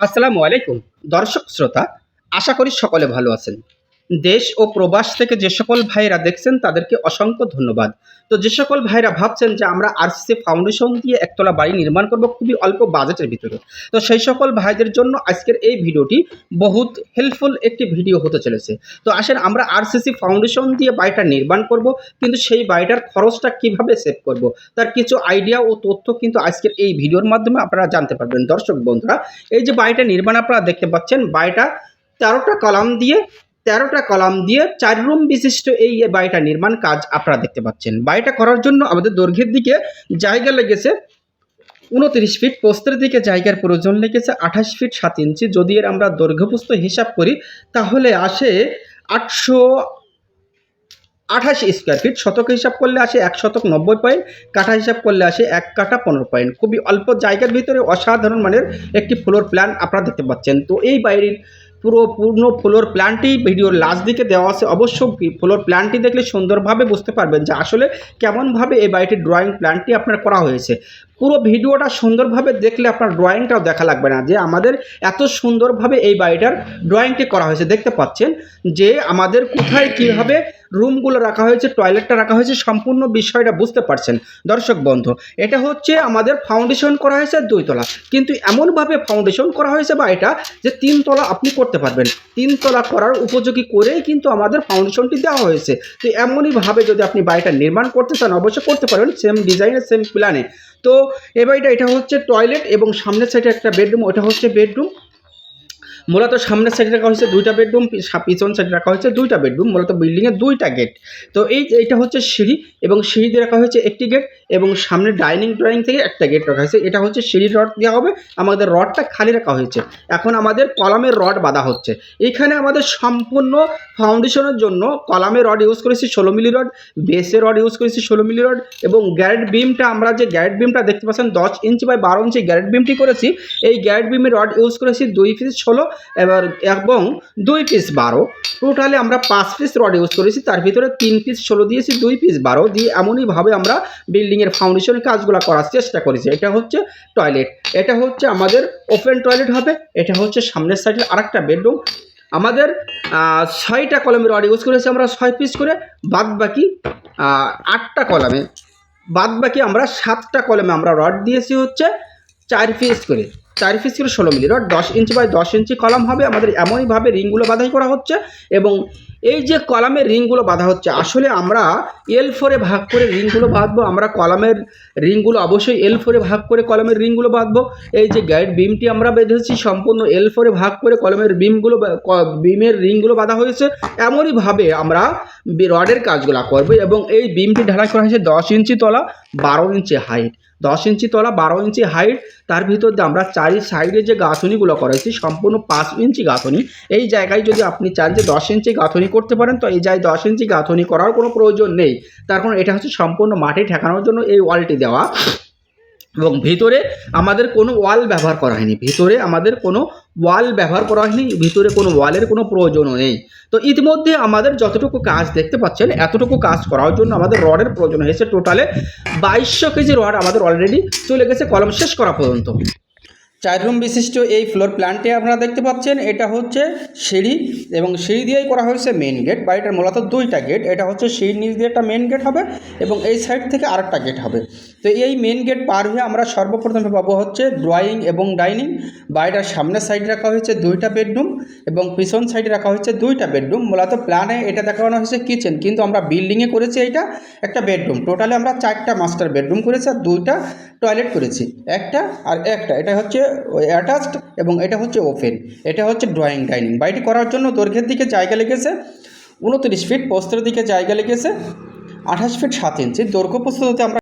আসসালামু আলাইকুম। দর্শক শ্রোতা আশা করি সকলে ভালো আছেন। দেশ ও প্রবাস থেকে যে সকল ভাইরা দেখছেন তাদেরকে অসংখ্য ধন্যবাদ। তো যে সকল ভাইরা ভাবছেন যে আমরা আরসিসি ফাউন্ডেশন দিয়ে একতলা বাড়ি নির্মাণ করব খুবই অল্প বাজেটের ভিতরে। তো সেই সকল ভাইদের জন্য আজকের এই ভিডিওটি বহুত হেল্পফুল একটি ভিডিও হতে চলেছে। তো আসেন আমরা আরসিসি ফাউন্ডেশন দিয়ে বাড়িটা নির্মাণ করব, কিন্তু সেই বাড়িটার খরচটা কীভাবে সেভ করব, তার কিছু আইডিয়া ও তথ্য কিন্তু আজকের এই ভিডিওর মাধ্যমে আপনারা জানতে পারবেন। দর্শক বন্ধুরা, এই যে বাড়িটা নির্মাণ আপনারা দেখতে পাচ্ছেন, বাড়িটা তেরোটা কলাম দিয়ে তেরোটা কলাম দিয়ে চার রুম বিশিষ্ট এই বাড়িটা নির্মাণ কাজ আপনারা দেখতে পাচ্ছেন। বাড়িটা করার জন্য আমাদের দৈর্ঘ্যের দিকে জায়গা লেগেছে উনত্রিশ ফিট, পোস্তের দিকে জায়গার প্রয়োজন লেগেছে আঠাশ ফিট সাত ইঞ্চি। যদি এর আমরা দৈর্ঘ্যপুস্ত হিসাব করি, তাহলে আসে আটশো আঠাশ স্কোয়ার ফিট। শতক হিসাব করলে আসে এক শতক নব্বই পয়েন্ট, কাঠা হিসাব করলে আসে এক কাঠা পনেরো পয়েন্ট। খুবই অল্প জায়গার ভিতরে অসাধারণ মানের একটি ফ্লোর প্ল্যান আপনারা দেখতে পাচ্ছেন। তো এই বাড়ির পুরো পূর্ণ ফ্লোর প্ল্যানটি ভিডিওর লাস্ট দিকে দেওয়া আছে। অবশ্য ফ্লোর প্ল্যানটি দেখলে সুন্দরভাবে বুঝতে পারবেন যে আসলে কেমনভাবে এই বাড়িটির ড্রয়িং প্ল্যানটি আপনার করা হয়েছে। পুরো ভিডিওটা সুন্দরভাবে দেখলে আপনার ড্রয়িংটাও দেখা লাগবে না যে আমাদের এত সুন্দরভাবে এই বাড়িটার ড্রয়িংটি করা হয়েছে। দেখতে পাচ্ছেন যে আমাদের কোথায় কীভাবে রুমগুলো রাখা হয়েছে টয়লেটটা রাখা হয়েছে, সম্পূর্ণ বিষয়টা বুঝতে পারছেন। দর্শক বন্ধু, এটা হচ্ছে আমাদের ফাউন্ডেশন করা হয়েছে দুইতলা কিন্তু এমনভাবে ফাউন্ডেশন করা হয়েছে বা এটা যে তিনতলা আপনি করতে পারবেন। তিনতলা করার উপযোগী করেই কিন্তু আমাদের ফাউন্ডেশনটি দেওয়া হয়েছে। তো এমনইভাবে যদি আপনি বাড়িটা নির্মাণ করতে চান, অবশ্যই করতে পারবেন সেম ডিজাইনের সেম প্ল্যানে তো এ বাড়িটা, এটা হচ্ছে টয়লেট এবং সামনের সাইডে একটা বেডরুম ওটা হচ্ছে বেডরুম মূলত সামনের সাইডে রাখা হয়েছে দুইটা বেডরুম পিছন সাইডে রাখা হয়েছে দুইটা বেডরুম মূলত বিল্ডিংয়ে দুইটা গেট তো এই এইটা হচ্ছে সিঁড়ি এবং সিঁড়ি দিয়ে রাখা হয়েছে একটি গেট এবং সামনে ডাইনিং ড্রয়িং থেকে একটা গেট রাখা হয়েছে। এটা হচ্ছে সিঁড়ির রড দেওয়া হবে। আমাদের রডটা খালি রাখা হয়েছে। এখন আমাদের কলামের রড বাঁধা হচ্ছে। এখানে আমাদের সম্পূর্ণ ফাউন্ডেশনের জন্য কলামের রড ইউজ করেছি, ষোলো মিলি রড বেসে রড ইউজ করেছি, ষোলো মিলি রড এবং গ্যারেট বিমটা আমরা যে গ্যারেট বিমটা দেখতে পাচ্ছেন, দশ ইঞ্চি বাই বারো ইঞ্চি গ্যারেট বিমটি করেছি। এই গ্যারেট বিমের রড ইউজ করেছি দুই পিস ষোলো এবার এবং দুই পিস বারো। টোটালি আমরা পাঁচ পিস রড ইউজ করেছি। তার ভিতরে তিন পিস ষোলো দিয়েছি, দুই পিস বারো। দিয়ে এমনইভাবে আমরা বিল্ডিংয়ের ফাউন্ডেশন কাজগুলো করার চেষ্টা করেছি। এটা হচ্ছে টয়লেট এটা হচ্ছে আমাদের ওপেন টয়লেট হবে। এটা হচ্ছে সামনের সাইডের আরেকটা বেডরুম আমাদের ছয়টা কলমের রড ইউজ করেছি আমরা, ছয় পিস করে। বাদ বাকি আটটা কলমে। বাদ বাকি আমরা সাতটা কলমে আমরা রড দিয়েছি হচ্ছে চার পিস করে। চার পিস করে ষোলো মিলি। রড দশ ইঞ্চি বাই দশ ইঞ্চি কলম হবে। আমাদের এমনইভাবে রিংগুলো বাধাই করা হচ্ছে এবং এই যে কলামের রিংগুলো বাঁধা হচ্ছে, আসলে আমরা এল ফোরে ভাগ করে রিংগুলো বাঁধবো, আমরা কলামের রিংগুলো অবশ্যই এল ফোরে ভাগ করে কলমের রিংগুলো বাঁধবো। এই যে গাইড বিমটি আমরা বেঁধেছি, সম্পূর্ণ এল ফোরে ভাগ করে কলমের বিমগুলো বিমের রিংগুলো বাঁধা হয়েছে। এমনইভাবে আমরা রডের কাজগুলো করব এবং এই বিমটি ঢালাই করা হয়েছে দশ ইঞ্চি তলা, বারো ইঞ্চি হাইট দশ ইঞ্চি তলা, বারো ইঞ্চি হাইট তার ভিতর দিয়ে আমরা চারি সাইডে যে গাঁথনিগুলো করেছি সম্পূর্ণ পাঁচ ইঞ্চি গাঁথনি। এই জায়গায় যদি আপনি চান যে দশ ইঞ্চি গাঁথনি করতে পারেন, তো এই জায়গায় দশ ইঞ্চি গাঁথনি করার কোনো প্রয়োজন নেই। তার কারণ এটা হচ্ছে সম্পূর্ণ মাটি ঠেকানোর জন্য এই ওয়ালটি দেওয়া। এবং ভিতরে আমাদের কোনো ওয়াল ব্যবহার করা হয়নি। ভিতরে আমাদের কোনো ওয়াল ব্যবহার করা হয়নি, ভিতরে কোনো ওয়ালের কোনো প্রয়োজনও নেই। তো ইতিমধ্যে আমাদের যতটুকু কাজ দেখতে পাচ্ছেন, এতটুকু কাজ করার জন্য আমাদের রডের প্রয়োজন হয়েছে টোটালে বাইশশো কেজি রড আমাদের অলরেডি চলে গেছে, কলম শেষ করা পর্যন্ত। চার রুম বিশিষ্ট এই ফ্লোর প্ল্যানটি আপনারা দেখতে পাচ্ছেন। এটা হচ্ছে সিঁড়ি এবং সিঁড়ি দিয়েই করা হয়েছে মেন গেট বাড়িটার মূলত দুইটা গেট এটা হচ্ছে সিঁড়ির নিচ দিয়ে একটা মেন গেট হবে এবং এই সাইড থেকে আরেকটা গেট হবে। তো এই মেন গেট পার হয়ে আমরা সর্বপ্রথমে পাবো হচ্ছে ড্রয়িং এবং ডাইনিং বাড়িটার সামনের সাইডে রাখা হয়েছে দুইটা বেডরুম এবং পিছন সাইডে রাখা হয়েছে দুইটা বেডরুম মূলত প্ল্যানে এটা দেখানো হয়েছে কিচেন কিন্তু আমরা বিল্ডিংয়ে করেছি এইটা একটা বেডরুম টোটালি আমরা চারটা মাস্টার বেডরুম করেছি আর দুইটা টয়লেট করেছি। একটা আর একটা। এটা হচ্ছে অ্যাটাচড এবং এটা হচ্ছে ওপেন এটা হচ্ছে ড্রয়িং ডাইনিং বাড়িটি করার জন্য দৈর্ঘ্যের দিকে জায়গা লেগেছে, উনত্রিশ ফিট পোস্তের দিকে জায়গা লেগেছে, আঠাশ ফিট সাত ইঞ্চি দৈর্ঘ্য প্রস্তুত আমরা